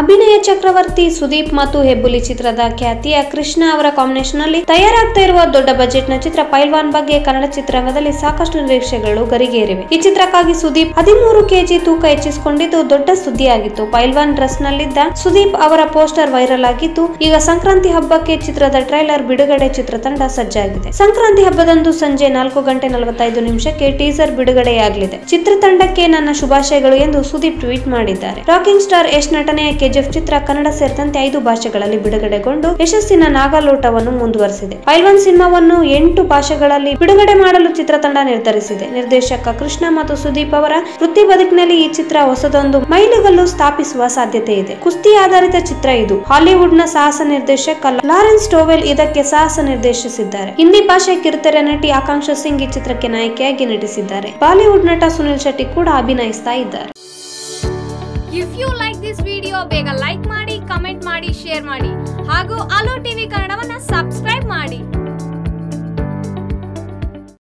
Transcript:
ಅಭಿನಯ ಚಕ್ರವರ್ತಿ ಸುದೀಪ್ ಮತ್ತು ಹೆಬ್ಬುಲಿ ಚಿತ್ರದ ಖ್ಯಾತಿಯ ಕೃಷ್ಣ ಅವರ ಕಾಂಬಿನೇಷನ್ನಲ್ಲಿ ತಯಾರಾಗ್ತಾ ಇರುವ ದೊಡ್ಡ ಬಜೆಟ್ನ ಚಿತ್ರ ಪೈಲ್ವಾನ್ ಬಗ್ಗೆ ಕನ್ನಡ ಚಿತ್ರರಂಗದಲ್ಲಿ ಸಾಕಷ್ಟು ನಿರೀಕ್ಷೆಗಳು ಗರಿಗೇರಿವೆ. ಈ ಚಿತ್ರಕ್ಕಾಗಿ ಸುದೀಪ್ ಹದಿಮೂರು ಕೆಜಿ ತೂಕ ಹೆಚ್ಚಿಸಿಕೊಂಡಿದ್ದು ದೊಡ್ಡ ಸುದ್ದಿಯಾಗಿತ್ತು. ಪೈಲ್ವಾನ್ ಡ್ರೆಸ್ ನಲ್ಲಿದ್ದ ಸುದೀಪ್ ಅವರ ಪೋಸ್ಟರ್ ವೈರಲ್ ಆಗಿತ್ತು. ಈಗ ಸಂಕ್ರಾಂತಿ ಹಬ್ಬಕ್ಕೆ ಚಿತ್ರದ ಟ್ರೈಲರ್ ಬಿಡುಗಡೆ ಚಿತ್ರತಂಡ ಸಜ್ಜಾಗಿದೆ. ಸಂಕ್ರಾಂತಿ ಹಬ್ಬದಂದು ಸಂಜೆ ನಾಲ್ಕು ಗಂಟೆ ನಲವತ್ತೈದು ನಿಮಿಷಕ್ಕೆ ಟೀಸರ್ ಬಿಡುಗಡೆಯಾಗಲಿದೆ. ಚಿತ್ರತಂಡಕ್ಕೆ ನನ್ನ ಶುಭಾಶಯಗಳು ಎಂದು ಸುದೀಪ್ ಟ್ವೀಟ್ ಮಾಡಿದ್ದಾರೆ. ರಾಕಿಂಗ್ ಸ್ಟಾರ್ ಯಶ್ ನಟನೆಯ ಕೆಜಿಎಫ್ ಚಿತ್ರ ಕನ್ನಡ ಸೇರಿದಂತೆ ಐದು ಭಾಷೆಗಳಲ್ಲಿ ಬಿಡುಗಡೆಗೊಂಡು ಯಶಸ್ಸಿನ ನಾಗಾಲೋಟವನ್ನು ಮುಂದುವರೆಸಿದೆ. ಪೈಲ್ವಾನ್ ಸಿನಿಮಾವನ್ನು ಎಂಟು ಭಾಷೆಗಳಲ್ಲಿ ಬಿಡುಗಡೆ ಮಾಡಲು ಚಿತ್ರತಂಡ ನಿರ್ಧರಿಸಿದೆ. ನಿರ್ದೇಶಕ ಕೃಷ್ಣ ಮತ್ತು ಸುದೀಪ್ ಅವರ ವೃತ್ತಿ ಬದುಕಿನಲ್ಲಿ ಈ ಚಿತ್ರ ಹೊಸದೊಂದು ಮೈಲುಗಲ್ಲು ಸ್ಥಾಪಿಸುವ ಸಾಧ್ಯತೆ ಇದೆ. ಕುಸ್ತಿ ಆಧಾರಿತ ಚಿತ್ರ ಇದು. ಹಾಲಿವುಡ್ನ ಸಾಹಸ ನಿರ್ದೇಶಕ ಲಾರೆನ್ಸ್ ಟೋವೆಲ್ ಇದಕ್ಕೆ ಸಾಹಸ ನಿರ್ದೇಶಿಸಿದ್ದಾರೆ. ಹಿಂದಿ ಭಾಷೆ ಕಿರುತೆರೆ ನಟಿ ಆಕಾಂಕ್ಷಾ ಸಿಂಗ್ ಈ ಚಿತ್ರಕ್ಕೆ ನಾಯಕಿಯಾಗಿ ನಟಿಸಿದ್ದಾರೆ. ಬಾಲಿವುಡ್ ನಟ ಸುನಿಲ್ ಶೆಟ್ಟಿ ಕೂಡ ಅಭಿನಯಿಸ್ತಾ ಇದ್ದಾರೆ. If you like this video ಬೇಗ ಲೈಕ್ ಮಾಡಿ ಕಮೆಂಟ್ ಮಾಡಿ ಶೇರ್ ಮಾಡಿ. ಹಾಗೂ ಅಲೋ ಟಿವಿ ಕನ್ನಡ